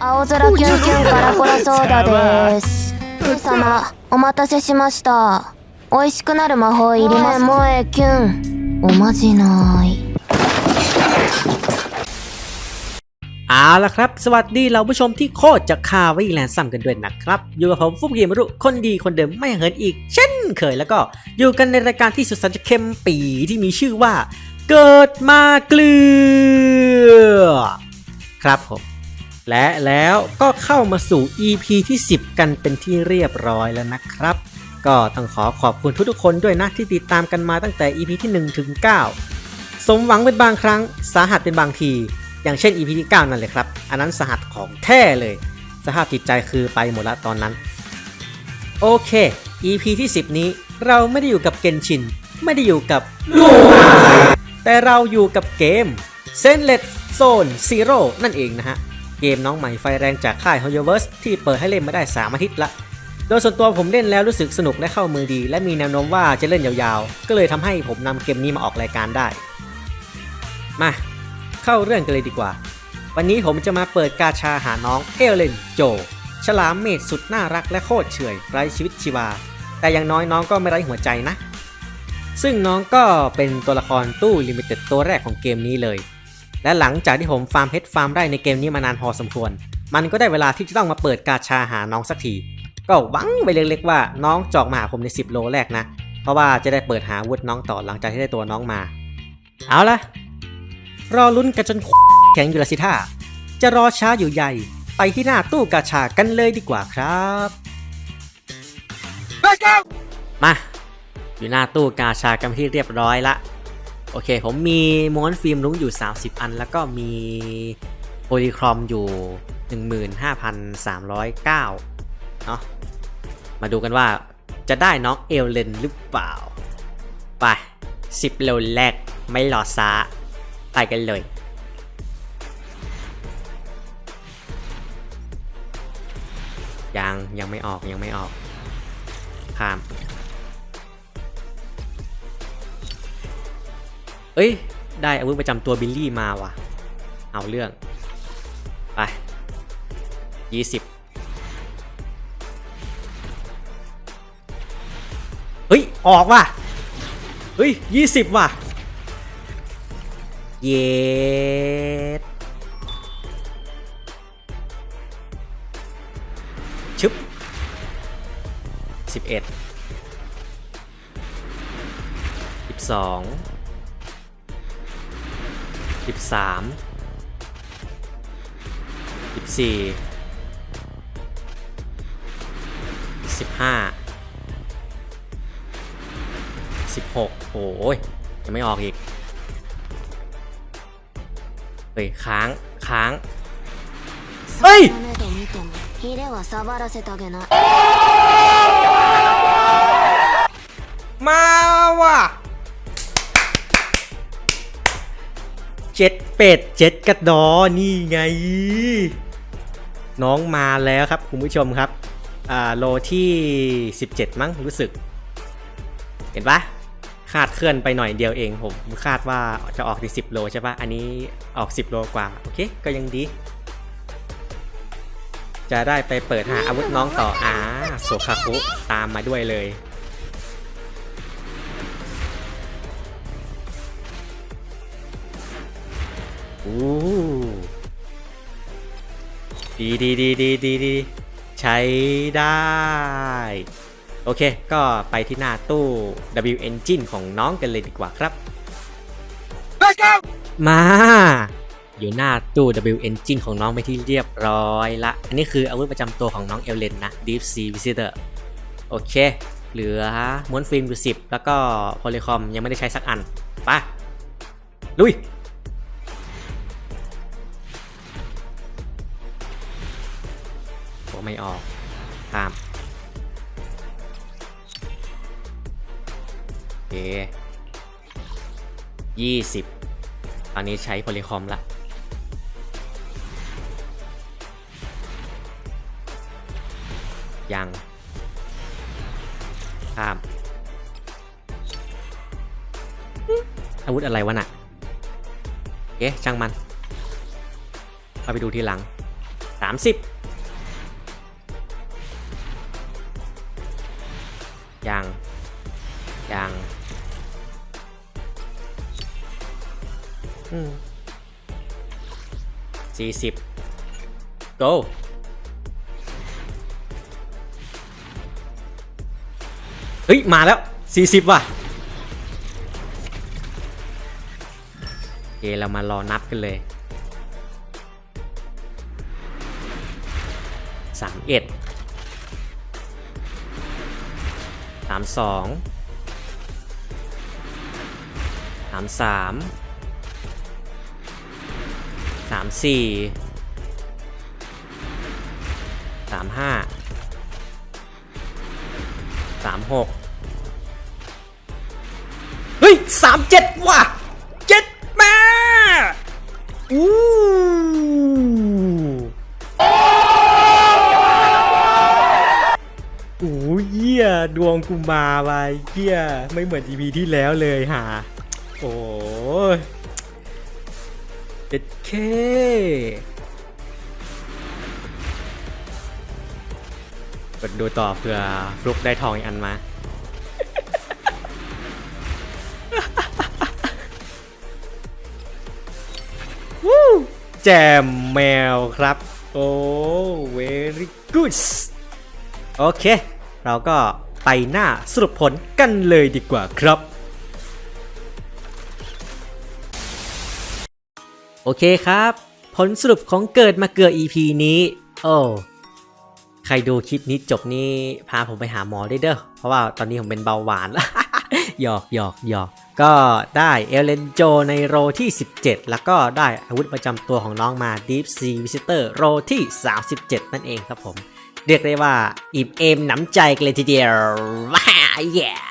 青空キュンキュンカラコラソーダです神様お待たせしました美味しくなる魔法いります萌えキュンおまじない เอาละครับ สวัสดีเราผู้ชมที่โคตรจะคาไว้แลนซัมกันด้วยนะครับ อยู่กับผมฟุกเกมรุคนดีคนเดิมไม่เหินอีก เช่นเคยแล้วก็อยู่กันในรายการที่สุดสันจะเข้มปีที่มีชื่อว่า เกิดมาเกลือ ครับผม และแล้วก็เข้ามาสู่ EP ที่ 10 กันเป็นที่เรียบร้อยแล้วนะครับ ก็ต้องขอขอบคุณทุกๆคนด้วยนะที่ติดตามกันมาตั้งแต่ EP ที่1ถึง9 สมหวังเป็นบางครั้ง สาหัสเป็นบางที อย่างเช่น EP ที่ 9 นั่นเลยครับ อันนั้นสาหัสของแท้เลย สภาพจิตใจคือไปหมดละตอนนั้น โอเค EP ที่ 10 นี้เราไม่ได้อยู่กับเกนชิน ไม่ได้อยู่กับลูกแต่เราอยู่กับเกม s e n l e t Zone Zero นั่นเองนะฮะ เกมน้องใหม่ไฟแรงจากค่าย h o y o v e r s e ที่เปิดให้เล่นมาได้ 3 อาทิตย์ละ โดยส่วนตัวผมเล่นแล้วรู้สึกสนุกและเข้ามือดี และมีแนวโน้มว่าจะเล่นยาวๆ ก็เลยทำให้ผมนำเกมนี้มาออกรายการได้ มา เข้าเรื่องกันเลยดีกว่า วันนี้ผมจะมาเปิดกาชาหาน้องเอลเลนโจ ฉลามเมดสุดน่ารักและโคตรเฉอยไร้ชีวิตชีวา แต่อย่างน้อยน้องก็ไม่ไร้หัวใจนะซึ่งน้องก็เป็นตัวละครตู้ลิมิเต็ดตัวแรกของเกมนี้เลย และหลังจากที่ผมฟาร์มเพชรฟาร์มได้ในเกมนี้มานานพอสมควร มันก็ได้เวลาที่จะต้องมาเปิดกาชาหาน้องสักที ก็หวังไปเล็กๆว่าน้องจอกมาหาผมใน 10 โลแรกนะ เพราะว่าจะได้เปิดหาอาวุธน้องต่อหลังจากที่ได้ตัวน้องมา เอาละรอลุ้นกันจนแข็งอยู่ละสิท่า จะรอช้าอยู่ใหญ่ ไปที่หน้าตู้กาชากันเลยดีกว่าครับมา อยู่หน้าตู้กาชากันเป็นที่เรียบร้อยละ โอเค ผมมีม้วนฟิล์มรุ้งอยู่ 30 อัน แล้วก็มีโพลีครอมอยู่ 15,309เนาะมาดูกันว่าจะได้น้องเอลเลนหรือเปล่า ไป 10โลแรกไม่รอช้าไปกันเลยยังยังไม่ออกยังไม่ออกข้าม เอ้ย ได้อาวุธประจำตัวบิลลี่มาว่ะ เอาเรื่อง ไปยี่สิบเฮ้ย ออกว่ะ เฮ้ยยี่สิบว่ะ เย็ดชึบสิบเอ็ดสิบสอง สิบสามสิบสี่สิบห้าสิบหกโอ้ยยังไม่ออกอีก เฮ้ย ค้าง ค้าง เฮ้ยมาว่ะ เป็ดเจ็ดกระดอนี่ไง น้องมาแล้วครับคุณผู้ชมครับ อ่าโลที่ 17 มั้งรู้สึก เห็นปะคาดเคลื่อนไปหน่อยเดียวเองผมคาดว่าจะออกที่10 โลใช่ปะอันนี้ออก 10 โลกว่า โอเค ก็ยังดี จะได้ไปเปิดหาอาวุธน้องต่ออาโซคาคุตามมาด้วยเลย อู้ดีดีดีดีดีดีใช้ได้ โอเค ก็ไปที่หน้าตู้ W Engine ของน้องกันเลยดีกว่าครับมา อยู่หน้าตู้ W Engine ของน้องไปที่เรียบร้อยละ อันนี้คืออาวุธประจำตัวของน้องเอลเลนนะ Deep Sea Visitor โอเค เหลือม้วนฟิล์มอยู่10 แล้วก็โพลีคอมยังไม่ได้ใช้สักอัน ไป ลุย ไม่ออกตามโอเคยี่สิบตอนนี้ใช้พลิคอมละยังข้ามอาวุธอะไรวะน่ะ เอ๊ะช่างมันเอาไปดูทีหลังสามสิบ ยังยังอืมสี่สิบ go เฮ้ย มาแล้ว40ว่ะโอเคเรามารอนับกันเลยสามเอ็ดามสองสามสามสามสี่สามห้าสามหกเฮ้ยสามเจ็ดว่ะเจ็ดม่อู้ ดวงกูมาไปเยี่ยไม่เหมือน EP ที่แล้วเลยฮะโอ้ยเจ็ดเคกดดูต่อเผื่อฟลุกได้ทองอีกอันมาวู้แจมแมวครับ โอ้ very good โอเค เราก็ ไปหน้าสรุปผลกันเลยดีกว่าครับโอเคครับ ผลสรุปของเกิดมาเกือ EP นี้ โอ้ใครดูคลิปนี้จบนี่พาผมไปหาหมอได้เด้อเพราะว่าตอนนี้ผมเป็นเบาหวานแล้วหยอกหยอกหยอกก็ได้เอเลนโจในโรที่ 17 แล้วก็ได้อาวุธประจำตัวของน้องมา Deep Sea Visitor โรที่ 37 นั่นเองครับผม เรียกได้ว่าอิ่มเอมหนำใจกันเลยทีเดียวว้า yeah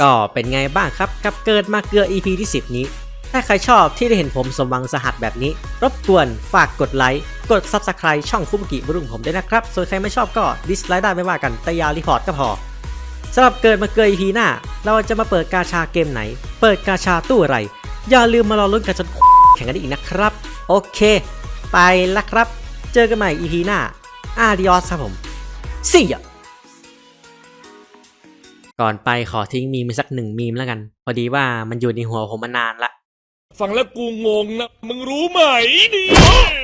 ก็เป็นไงบ้างครับกับเกิดมาเกลือ EP ที่ 10 นี้ ถ้าใครชอบที่ได้เห็นผมสมหวังสหัสแบบนี้ รบกวนฝากกดไลค์กด Subscribe ช่องฟุบกิบรุ่งผมด้วยนะครับ ส่วนใครไม่ชอบก็ดิสไลค์ได้ไม่ว่ากันแต่ยารีพอร์ตก็พอสำหรับเกิดมาเกย EP หน้า เราจะมาเปิดกาชาเกมไหน เปิดกาชาตู้อะไร อย่าลืมมารอลุ้นกันจนแข่งกันได้อีกนะครับ โอเค ไปละครับ เจอกันใหม่ EP หน้า อาดิออสครับผมสี่อะก่อนไปขอทิ้งมีมสักหนึ่งมีมแล้วกัน พอดีว่ามันอยู่ในหัวผมมานานละ ฟังแล้วกูงงนะ มึงรู้ไหมเนี่ย